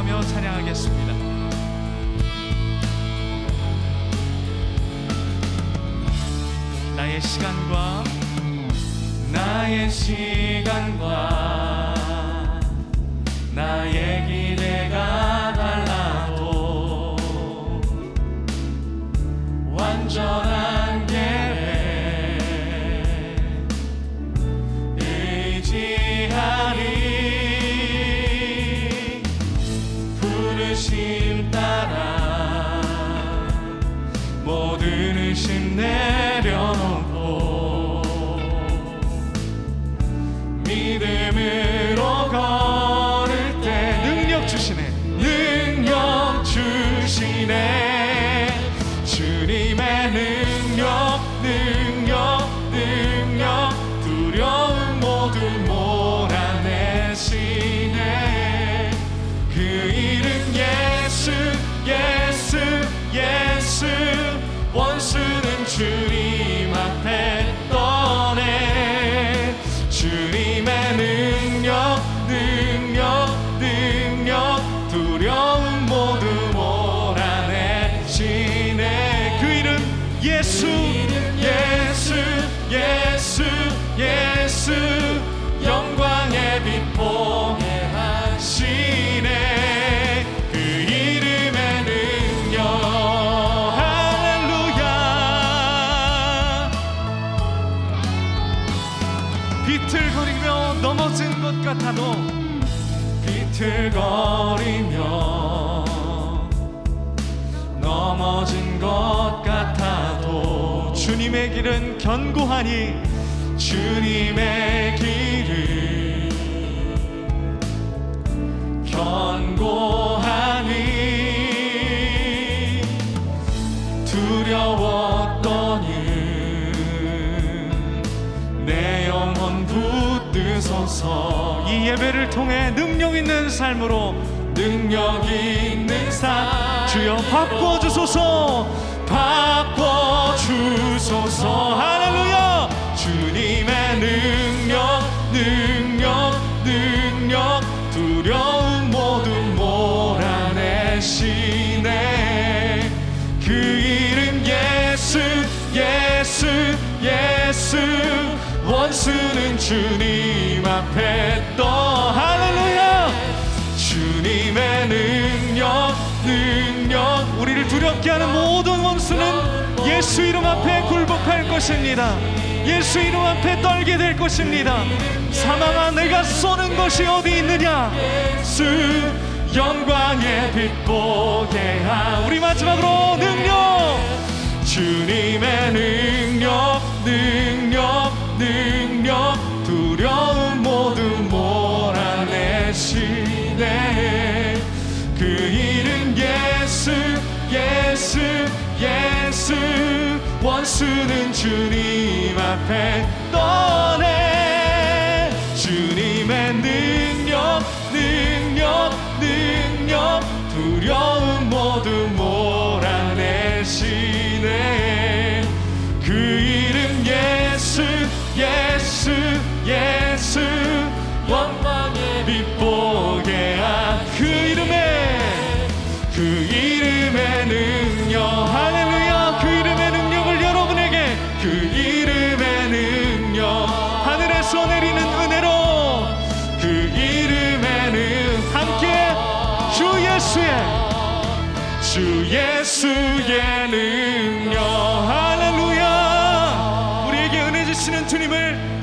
고백하며 찬양하겠습니다. 나의 시간과 나의 시간과 주 같아도 비틀거리며 넘어진 것 같아도 주님의 길은 견고하니 주님의 길은 견고 붙드소서. 이 예배를 통해 능력 있는 삶으로 능력 있는 삶. 주여 바꿔 주소서. 바꿔 주소서. 할렐루야. 주님의 능력 능력 능력. 두려움 모두 몰아내시네 그 이름 예수 예수 예수 원수는 주님 앞에 떠 할렐루야! 주님의 능력 능력. 우리를 두렵게 하는 모든 원수는 예수 이름 앞에 굴복할 것입니다. 예수 이름 앞에 떨게 될 것입니다. 사망아 내가 쏘는 것이 어디 있느냐? 예수 영광의 빛 보게 하 우리 마지막으로 능력! 주님의 능력 능력 두려움 모두 몰아내시네 그 이름 예수 예수 예수. 원수는 주님 앞에 떠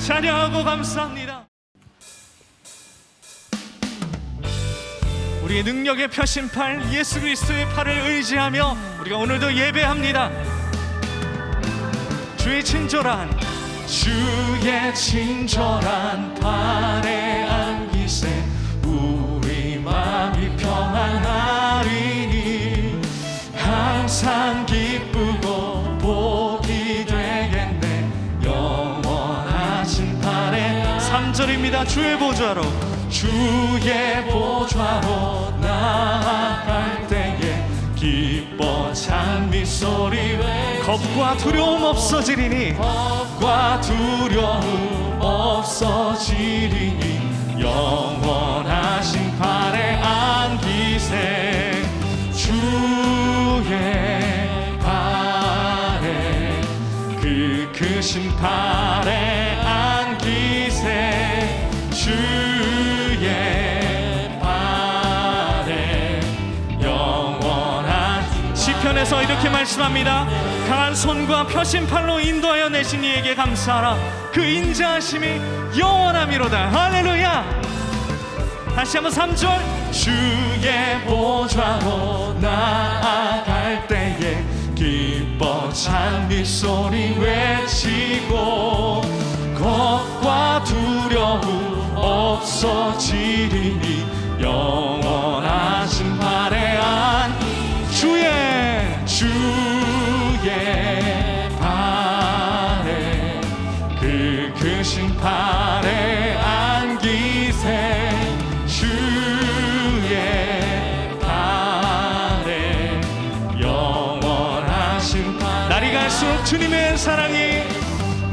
찬양하고 감사합니다. 우리의 능력의 표심팔 예수 그리스도의 팔을 의지하며 우리가 오늘도 예배합니다. 주의 친절한 주의 친절한 팔에 3절입니다. 주의 보좌로. 주의 보좌로 나아갈 때에 기뻐 찬미 소리 외 겁과 두려움 없어지리니. 겁과 두려움 없어지리니 영원하신 팔에 안기세. 주의 발에 그 크신 그 팔 말씀합니다. 강한 손과 펴신 팔로 인도하여 내신 이에게 감사하라. 그 인자하심이 영원함이로다. 할렐루야. 다시 한번 3절. 주의 보좌로 나아갈 때에 기뻐 찬미 소리 외치고 겁과 두려움 없어지리니 영원 사랑이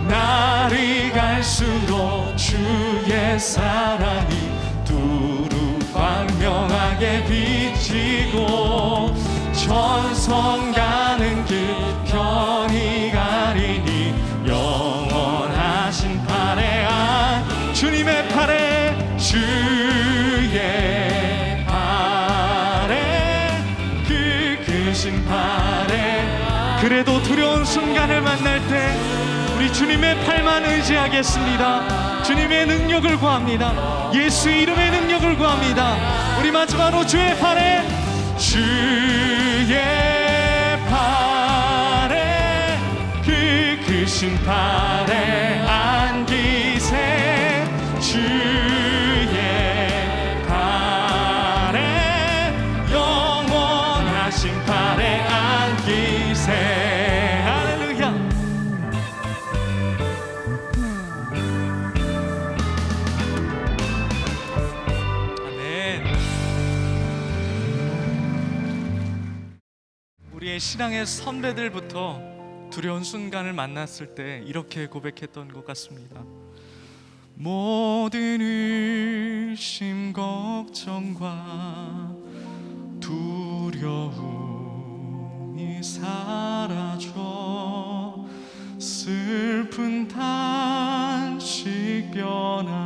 날이 갈수록 주의 사랑이 두루 광명하게 비치고 천성 가는 길 편히 가리니 영원하신 팔에 안 주님의 팔에 주의 팔에 그 크신 팔에 그래도 두려운 순간을 만날 때 우리 주님의 팔만 의지하겠습니다. 주님의 능력을 구합니다. 예수의 이름의 능력을 구합니다. 우리 마지막으로 주의 팔에 주의 팔에 그 크신 팔에 우리의 신앙의 선배들부터 두려운 순간을 만났을 때 이렇게 고백했던 것 같습니다. 모든 의심 걱정과 두려움이 사라져 슬픈 탄식 변하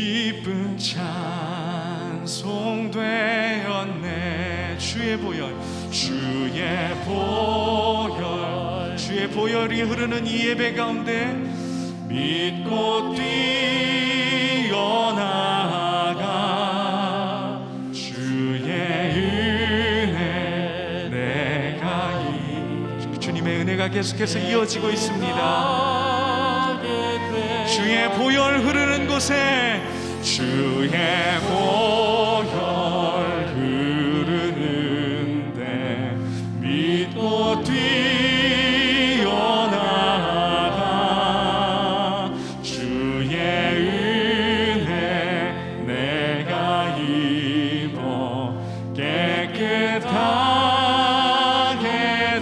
기쁜 찬송 되었네. 주의 보혈 주의 보혈 주의 보혈이 흐르는 이 예배 가운데 믿고 뛰어나가. 주의 은혜 내가 이 주님의 은혜가 계속해서 이어지고 있습니다 주의 보혈 흐르는 곳에 주의 보혈 흐르는데 믿고 뛰어나가 주의 은혜 내가 입어 깨끗하게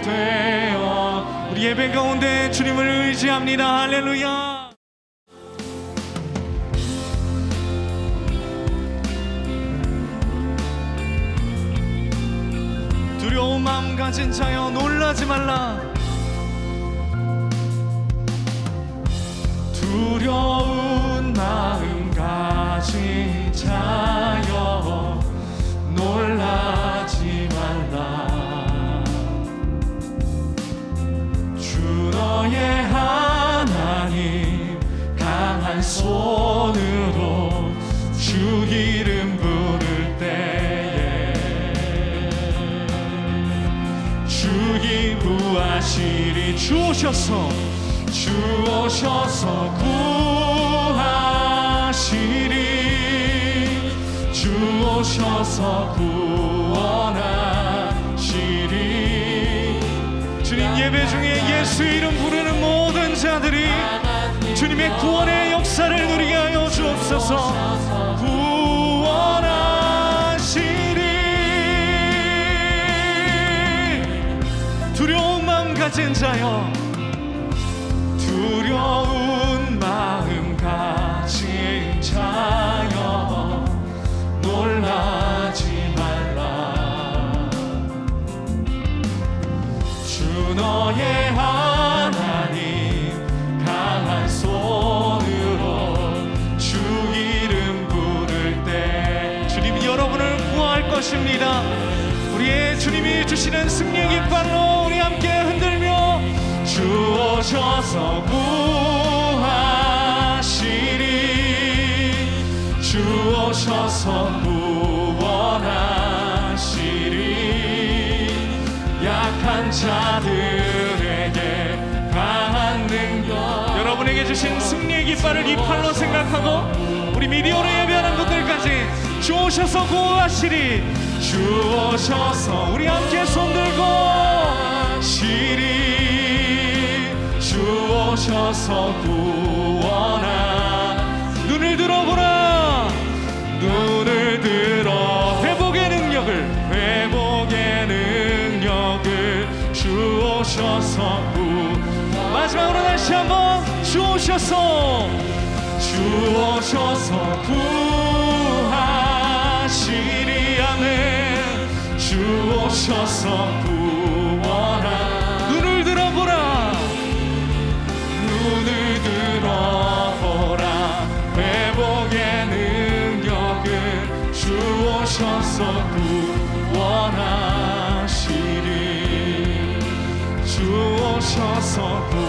되어 우리 예배 가운데 주님을 의지합니다. 할렐루야 가진 자여 놀라지 말라. 두려운 마음 가진 자여 놀라지 말라. 주 너의 하나님 강한 손으로 주 이름 주 오셔서 주 오셔서 구하시리. 주 오셔서 구원하시리. 주님 예배 중에 예수 이름 부르는 모든 자들이 주님의 구원의 역사를 누리게 하여 주옵소서 가진 자여 두려운 마음 가진 자여 놀라지 말라. 주 너의 하나님 강한 손으로 주 이름 부를 때 주님이 여러분을 구할 것입니다. 우리의 주님이 주시는 승리의 깃발로 오셔서 구하시리. 주 오셔서 구원하시리. 약한 자들에게 강한 능력. 여러분에게 주신 승리의 깃발을 이 팔로 생각하고 우리 미디어로 예배하는 분들까지 주 오셔서 구하시리. 주 오셔서 우리 함께 손들고. 시리. 주 오셔서 구원하. 눈을 들어보라. 눈을 들어 회복의 능력을 회복의 능력을 주 오셔서 구 마지막으로 다시 한번 주 오셔서 주 오셔서 구하시리 아멘 주 오셔서 구 주 오셔서 구원하시리 주 오셔서 구원하시리